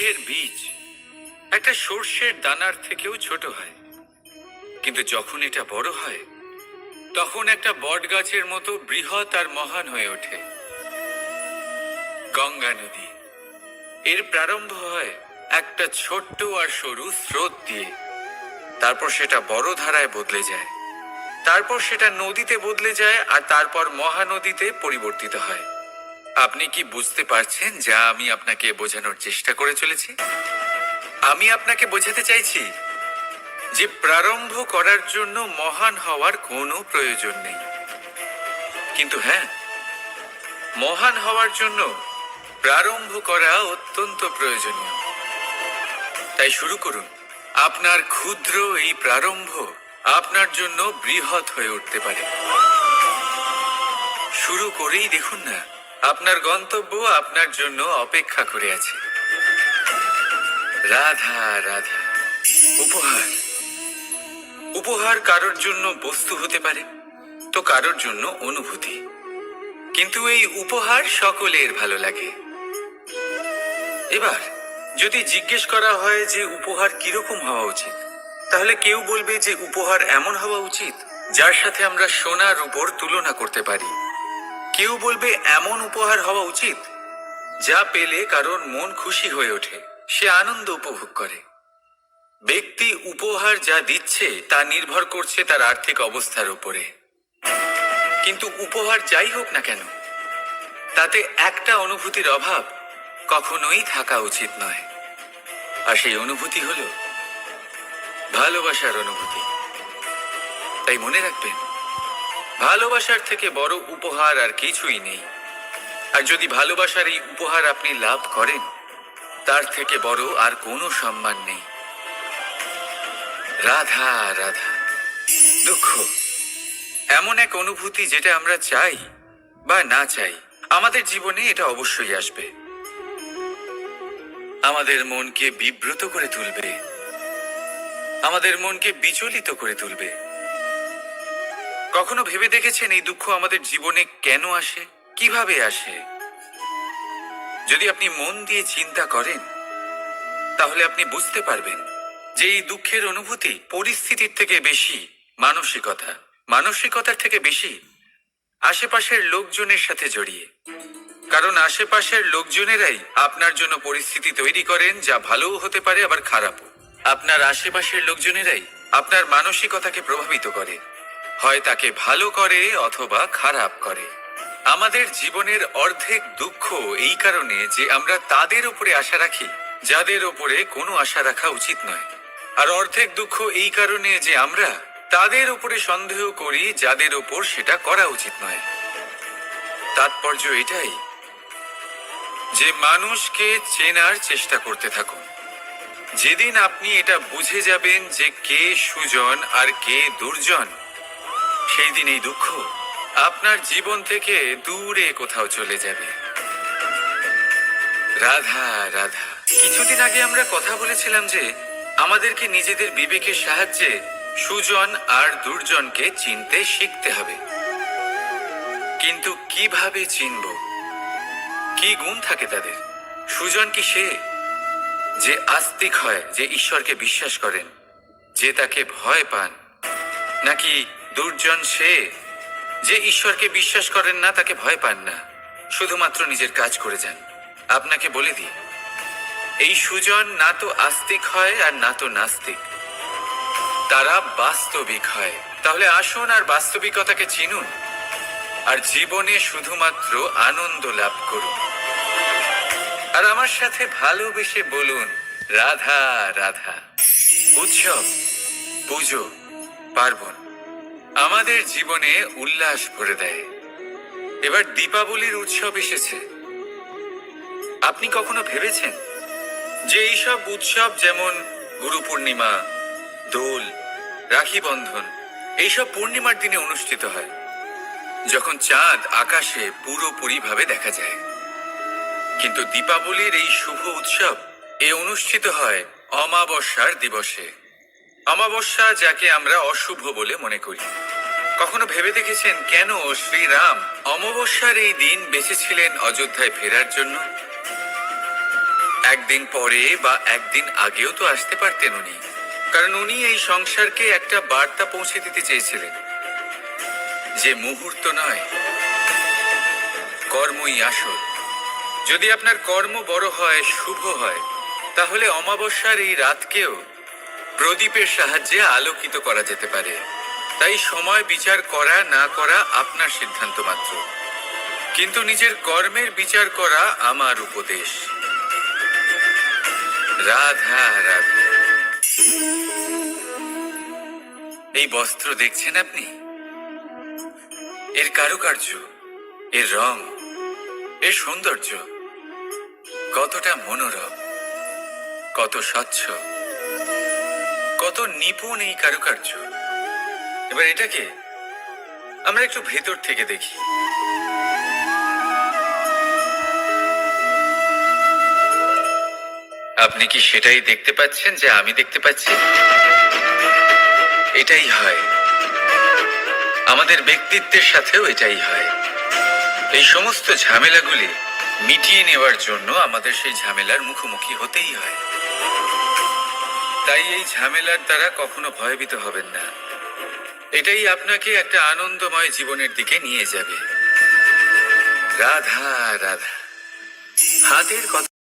বৃক্ষের বীজ একটা সর্ষের দানার থেকেও ছোট হয়। কিন্তু যখন এটা বড় হয়, তখন একটা বট গাছের মতো বৃহৎ আর মহান হয়ে ওঠে। গঙ্গা নদী, এর প্রারম্ভ হয় একটা ছোট্ট আর সরু স্রোত দিয়ে। তারপর সেটা বড় ধারায় বদলে যায়। তারপর সেটা নদীতে বদলে যায় আর তারপর মহানদীতে পরিবর্তিত হয়। আপনি কি বুঝতে পারছেন যা আমি আপনাকে বোঝানোর চেষ্টা করে চলেছি? আমি আপনাকে বোঝাতে চাইছি যে প্রারম্ভ করার জন্য মহান হওয়ার কোনো প্রয়োজন নেই। কিন্তু হ্যাঁ মহান হওয়ার জন্য প্রারম্ভ করা অত্যন্ত প্রয়োজনীয়। তাই শুরু করুন। আপনার ক্ষুদ্র এই প্রারম্ভ আপনার জন্য বৃহৎ হয়ে উঠতে পারে। শুরু করেই দেখুন না আপনার গন্তব্য আপনার জন্য অপেক্ষা করে আছে। রাধা রাধা। উপহার। উপহার কারোর জন্য বস্তু হতে পারে, তো কারোর জন্য অনুভূতি। কিন্তু এই উপহার সকলের ভালো লাগে। এবার, যদি জিজ্ঞেস করা হয় যে উপহার কীরকম হওয়া উচিত, তাহলে কেউ বলবে যে উপহার এমন হওয়া উচিত, যার সাথে আমরা সোনার উপর তুলনা করতে পারি। কেউ বলবে এমন উপহার হওয়া উচিত যা পেলে কারোর মন খুশি হয়ে ওঠে, সে আনন্দ উপভোগ করে। ব্যক্তি উপহার যা দিচ্ছে তা নির্ভর করছে তার আর্থিক অবস্থার উপরে। কিন্তু উপহার যাই হোক না কেন, তাতে একটা অনুভূতির অভাব কখনোই থাকা উচিত নয়। আর সেই অনুভূতি হলো ভালোবাসার অনুভূতি। তাই মনে রাখবেন ভালোবাসার থেকে বড় উপহার আর কিছুই নেই। আর যদি ভালোবাসার এই উপহার আপনি লাভ করেন, তার থেকে বড় আর কোনো সম্মান নেই। রাধা রাধা, দুঃখ, এমন এক অনুভূতি যেটা আমরা চাই বা না চাই, আমাদের জীবনে এটা অবশ্যই আসবে। আমাদের মনকে বিব্রত করে তুলবে। আমাদের মনকে বিচলিত করে তুলবে। কখনো ভেবে দেখেছেন এই দুঃখ আমাদের জীবনে কেন আসে? কীভাবে আসে? যদি আপনি মন দিয়ে চিন্তা করেন, তাহলে আপনি বুঝতে পারবেন যে এই দুঃখের অনুভূতি পরিস্থিতির থেকে বেশি, মানসিকতা। মানসিকতার থেকে বেশি আশেপাশের লোকজনের সাথে জড়িয়ে। কারণ আশেপাশের লোকজনেরাই আপনার জন্য পরিস্থিতি তৈরি করেন যা ভালোও হতে পারে, আবার খারাপও। আপনার আশেপাশের লোকজনেরাই আপনার মানসিকতাকে প্রভাবিত করে। হয় তাকে ভালো করে অথবা খারাপ করে। আমাদের জীবনের অর্ধেক দুঃখ এই কারণে যে আমরা তাদের উপরে আশা রাখি, যাদের উপরে কোনো আশা রাখা উচিত নয়। আর অর্ধেক দুঃখ এই কারণে যে আমরা তাদের উপরে সন্দেহ করি, যাদের উপর সেটা করা উচিত নয়। তাৎপর্য এটাই যে মানুষকে চেনার চেষ্টা করতে থাকুন। যেদিন আপনি এটা বুঝে যাবেন যে কে সুজন আর কে দুর্জন সেই দিন এই দুঃখ। আপনার জীবন থেকে দূরে কোথাও চলে যাবে। রাধা রাধা। কিছুদিন আগে আমরা কথা বলেছিলাম যে, আমাদেরকে নিজেদের বিবেকের সাহায্যে সুজন আর দুর্জনকে চিনতে শিখতে হবে। কিন্তু কীভাবে চিনব? কি গুণ থাকে তাদের? সুজন কি সে? যে আস্তিক হয়, যে ঈশ্বরকে বিশ্বাস করেন, যে তাকে ভয় পান, নাকি দুর্জন সে যে ঈশ্বরকে বিশ্বাস করেন না, তাকে ভয় পান না। শুধুমাত্র নিজের কাজ করে যান। আপনাকে বলে দিই, এই সুজন না তো আস্তিক হয় আর না তো নাস্তিক। তারা বাস্তবিক হয়। তাহলে আসুন আর বাস্তবিকতাকে চিনুন আর জীবনে শুধুমাত্র আনন্দ লাভ করুন। আর আমার সাথে ভালোবেসে বলুন, রাধা রাধা। উৎসব, পুজো, পার্বণ। আমাদের জীবনে উল্লাস ভরে দেয়। এবার দীপাবলির উৎসব এসেছে। আপনি কখনো ভেবেছেন যে এইসব উৎসব যেমন গুরু পূর্ণিমা, দোল, রাখি বন্ধন, এইসব পূর্ণিমার দিনে অনুষ্ঠিত হয়, যখন চাঁদ আকাশে পুরোপুরিভাবে দেখা যায়। কিন্তু দীপাবলির এই শুভ উৎসব এ অনুষ্ঠিত হয় অমাবস্যার দিবসে। অমাবস্যা যাকে আমরা অশুভ বলে মনে করি। কখনো ভেবে দেখেছেন কেন শ্রীরাম অমাবস্যার এই দিন বেঁচেছিলেন অযোধ্যায় ফেরার জন্য? একদিন পরে বা একদিন আগেও তো আসতে পারতেন উনি। কারণ উনি এই সংসারকে একটা বার্তা পৌঁছে দিতে চেয়েছিলেন। যে মুহূর্ত নয়, কর্মই আসল। যদি আপনার কর্ম বড় হয়, শুভ হয়, তাহলে অমাবস্যার এই রাতকেও প্রদীপের সাহায্যে আলোকিত করা যেতে পারে। তাই সময় বিচার করা না করা আপনার সিদ্ধান্ত মাত্র। কিন্তু নিজের কর্মের বিচার করা আমার উপদেশ। রাধা রাধা। এই বস্ত্র দেখছেন আপনি? এর কারুকার্য, এর রং, এর সৌন্দর্য কতটা মনোরম, কত স্বচ্ছ। কত নিপুণ এই কারুকার্য। এবার এটাকে আমরা একটু ভেতর থেকে দেখি। আপনি কি সেটাই দেখতে পাচ্ছেন যে আমি দেখতে পাচ্ছি? এটাই হয়। আমাদের ব্যক্তিত্বের সাথেও এটাই হয়। এই সমস্ত ঝামেলাগুলি মিটিয়ে নেওয়ার জন্য আমাদের সেই ঝামেলার মুখোমুখি হতেই হয়। তাই এই ঝামেলার দ্বারা কখনো ভয়ভীত হবেন না। এটাই আপনাকে একটা আনন্দময় জীবনের দিকে নিয়ে যাবে। রাধা রাধা। হাতের কথা